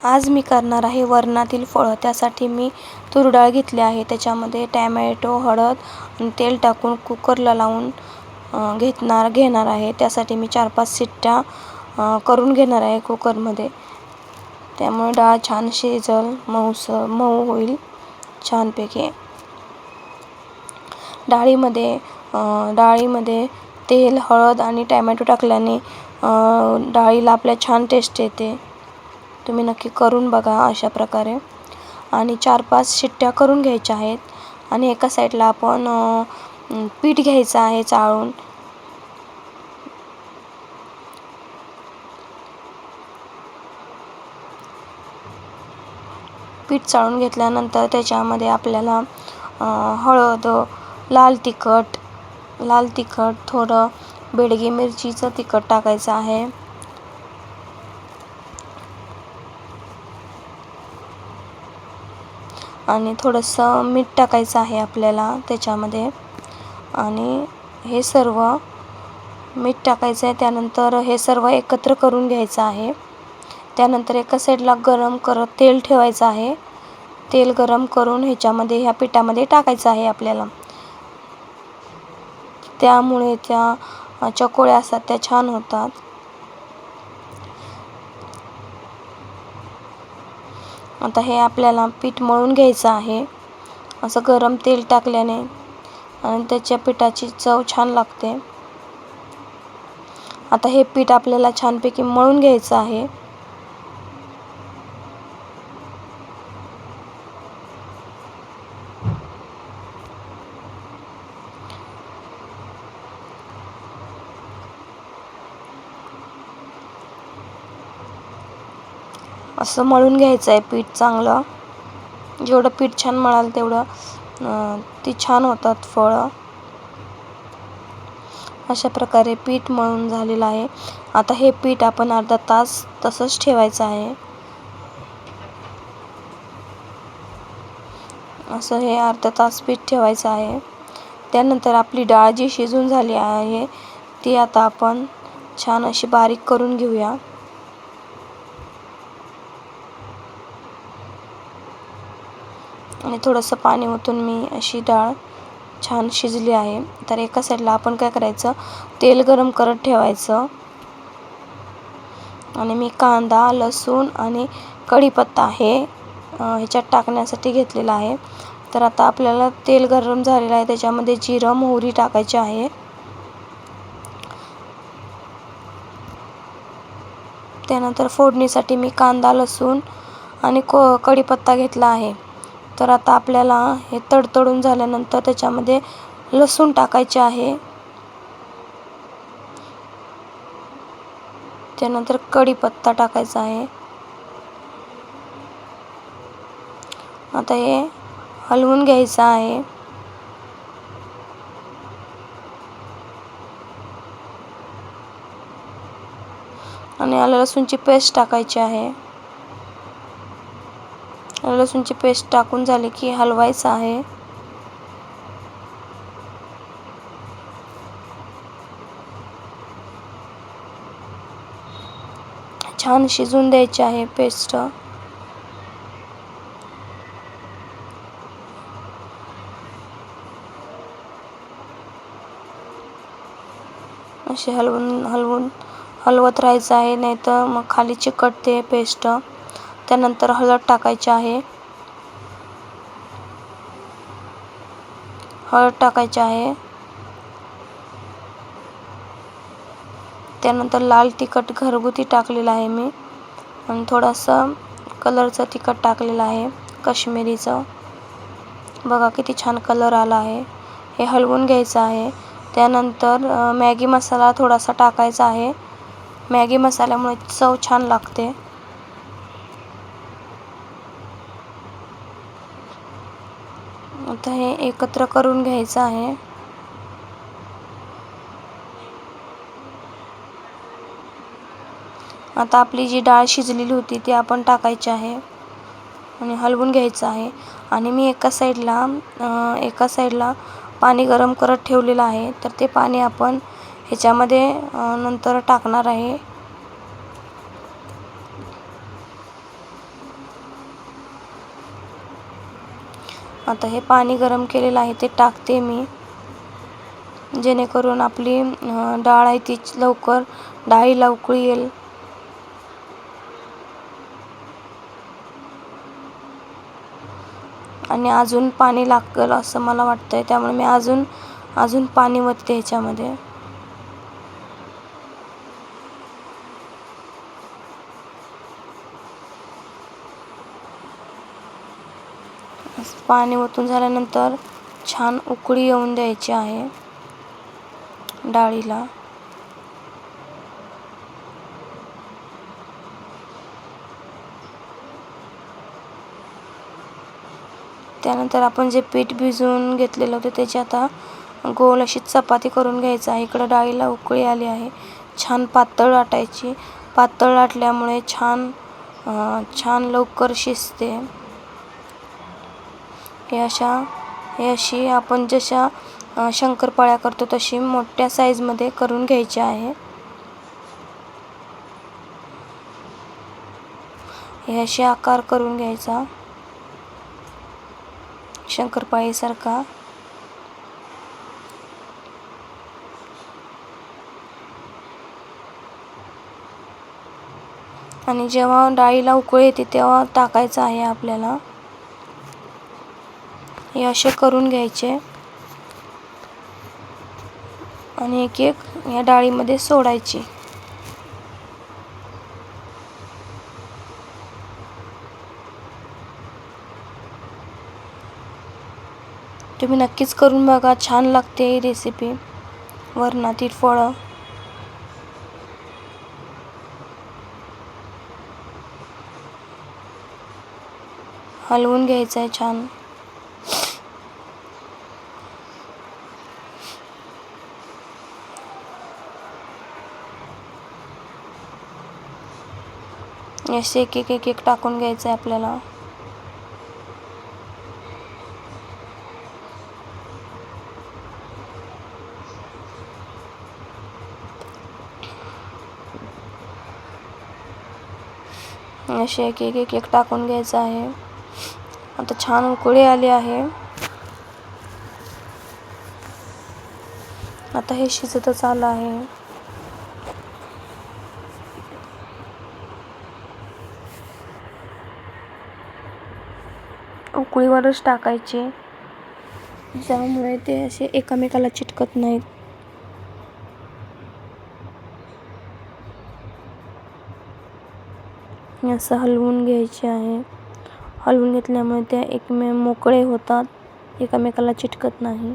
आज मी करणार आहे वरणातील फळं. त्यासाठी मी तूर डाळ घेतली आहे. त्याच्यामध्ये टॅमॅटो हळद आणि तेल टाकून कुकरला लावून घेतणार घेणार आहे. त्यासाठी मी चार पाच शिट्ट्या करून घेणार आहे कुकरमध्ये. त्यामुळे डाळ छान शिजल मऊस मऊ होईल छानपैकी. डाळीमध्ये डाळीमध्ये तेल हळद आणि टॅमॅटो टाकल्याने डाळीला आपल्या छान टेस्ट येते. तुम्ही नक्की करून बघा अशा प्रकारे. आणि चार पाच शिट्ट्या करून घ्यायच्या आहेत. आणि एका साईडला आपण पीठ घ्यायचं आहे चाळून. पीठ चाळून घेतल्यानंतर त्याच्यामध्ये आपल्याला हळद लाल तिखट लाल तिखट थोडं बेडगी मिरचीचं तिखट टाकायचं आहे. आणि थोडंसं मीठ टाकायचं आहे आपल्याला त्याच्यामध्ये. आणि हे सर्व मीठ टाकायचं आहे. त्यानंतर हे सर्व एकत्र करून घ्यायचं आहे. त्यानंतर एका साईडला गरम करत तेल ठेवायचं आहे. तेल गरम करून ह्याच्यामध्ये ह्या पिठामध्ये टाकायचं आहे आपल्याला. त्यामुळे त्या चकोळ्या असतात त्या छान होतात. आता हे आपल्याला पीठ मळून घ्यायचं आहे. असं गरम तेल टाकल्याने आणि त्याच्या पिठाची चव छान लागते. आता हे पीठ आपल्याला छानपैकी मळून घ्यायचं आहे. असं मळून घ्यायचं आहे पीठ चांगलं. जेवढं पीठ छान मळाल तेवढं ती छान होतात फळं. अशा प्रकारे पीठ मळून झालेलं आहे. आता हे पीठ आपण अर्धा तास तसंच ठेवायचं आहे. असं हे अर्धा तास पीठ ठेवायचं आहे. त्यानंतर आपली डाळ जी शिजून झाली आहे ती आता आपण छान अशी बारीक करून घेऊया. आणि थोडंसं पाणी ओतून मी अशी डाळ छान शिजली आहे. तर एका साईडला आपण काय करायचं? तेल गरम करत ठेवायचं. आणि मी कांदा लसूण आणि कढीपत्ता हे ह्याच्यात टाकण्यासाठी घेतलेला आहे. तर आता आपल्याला तेल गरम झालेलं आहे. त्याच्यामध्ये जिरं मोहरी टाकायची आहे. त्यानंतर फोडणीसाठी मी कांदा लसूण आणि को कढीपत्ता घेतला आहे. तर आता आपल्याला हे तडतडून झाल्यानंतर त्याच्यामध्ये लसूण टाकायचे आहे. त्यानंतर कढीपत्ता टाकायचा आहे. आता हे हलवून घ्यायचं आहे. आणि आलं लसूणची पेस्ट टाकायची आहे. लसूणची पेस्ट टाकून झाली की हलवायचं आहे. छान शिजून द्यायची आहे पेस्ट. असे हलवून हलवून हलवत राहायचं आहे नाही तर मग खाली चिकटते पेस्ट. त्यानंतर हळद टाकायची आहे. हळद टाकायची आहे. त्यानंतर लाल तिखट घरगुती टाकलेलं आहे मी. आणि थोडंसं कलरचं तिखट टाकलेलं आहे कश्मीरीचं. बघा किती छान कलर आला आहे. हे हलवून घ्यायचं आहे. त्यानंतर मॅगी मसाला थोडासा टाकायचा आहे. मॅगी मसाल्यामुळे चव छान लागते. आता हे एकत्र करून घ्यायचं आहे. आता आपली जी डाळ शिजलेली होती ती आपण टाकायची आहे आणि हलवून घ्यायचं आहे. आणि मी एका साईडला एका साईडला पाणी गरम करत ठेवलेलं आहे. तर ते पाणी आपण ह्याच्यामध्ये नंतर टाकणार आहे. आता हे पाणी गरम केलेलं आहे ते टाकते मी. जेणेकरून आपली डाळ आहे ती लवकर डाळी लवकर येईल. आणि अजून पाणी लागेल असं मला वाटतंय. त्यामुळे मी अजून अजून पाणी वतते ह्याच्यामध्ये. पाणी ओतून झाल्यानंतर छान उकळी येऊन द्यायची आहे डाळीला. त्यानंतर आपण जे पीठ भिजवून घेतलेलं होतं त्याची आता गोल अशी चपाती करून घ्यायचं आहे. इकडं डाळीला उकळी आली आहे. छान पातळ लाटायची. पातळ लाटल्यामुळे छान छान लवकर शिजते. हे अशा हे अशी आपण जशा शंकरपाळ्या करतो तशी मोठ्या साईजमध्ये करून घ्यायची आहे. हे असे आकार करून घ्यायचा. शंकरपाळीसारखा. आणि जेव्हा डाळीला उकळी येते तेव्हा टाकायचं आहे आपल्याला. हे असे करून घ्यायचे. आणि एक एक या डाळीमध्ये सोडायची. तुम्ही नक्कीच करून बघा छान लागते ही रेसिपी वरणातील फळं. हलवून घ्यायचं आहे छान. असे एक एक एक एक टाकून घ्यायचं आहे आपल्याला. असे एक एक एक एक टाकून घ्यायचं आहे. आता छान उकळी आली आहे. आता हे शिजतच आलं आहे. उकळीवरच टाकायचे. ज्यामुळे ते असे एकामेकाला चिटकत नाहीत. हे असं हलवून घ्यायचे आहे. हलवून घेतल्यामुळे ते एकमे मोकळे होतात. एकामेकाला चिटकत नाही.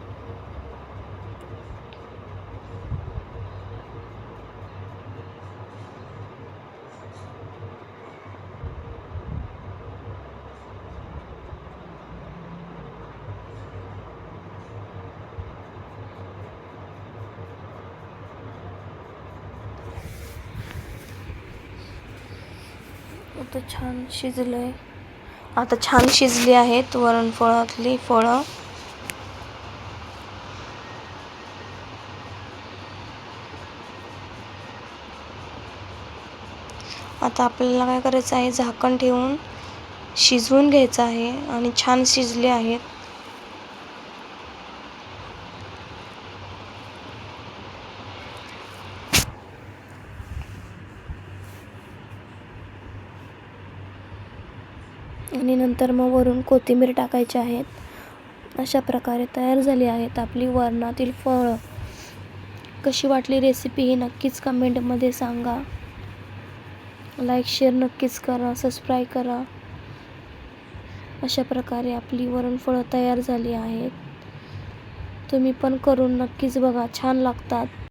आता छान शिजलंय. आता छान शिजली आहेत वरणफळातली फळं. आता आपल्याला काय करायचं आहे झाकण ठेवून शिजवून घ्यायचं आहे आणि छान शिजले आहेत. आणि नंतर मग वरून कोथिंबीर टाकायची आहेत. अशा प्रकारे तयार झाली आहेत आपली वरणातील फळं. कशी वाटली रेसिपी ही नक्कीच कमेंटमध्ये सांगा. लाईक शेअर नक्कीच करा सबस्क्राईब करा. अशा प्रकारे आपली वरणफळं तयार झाली आहेत. तुम्ही पण करून नक्कीच बघा छान लागतात.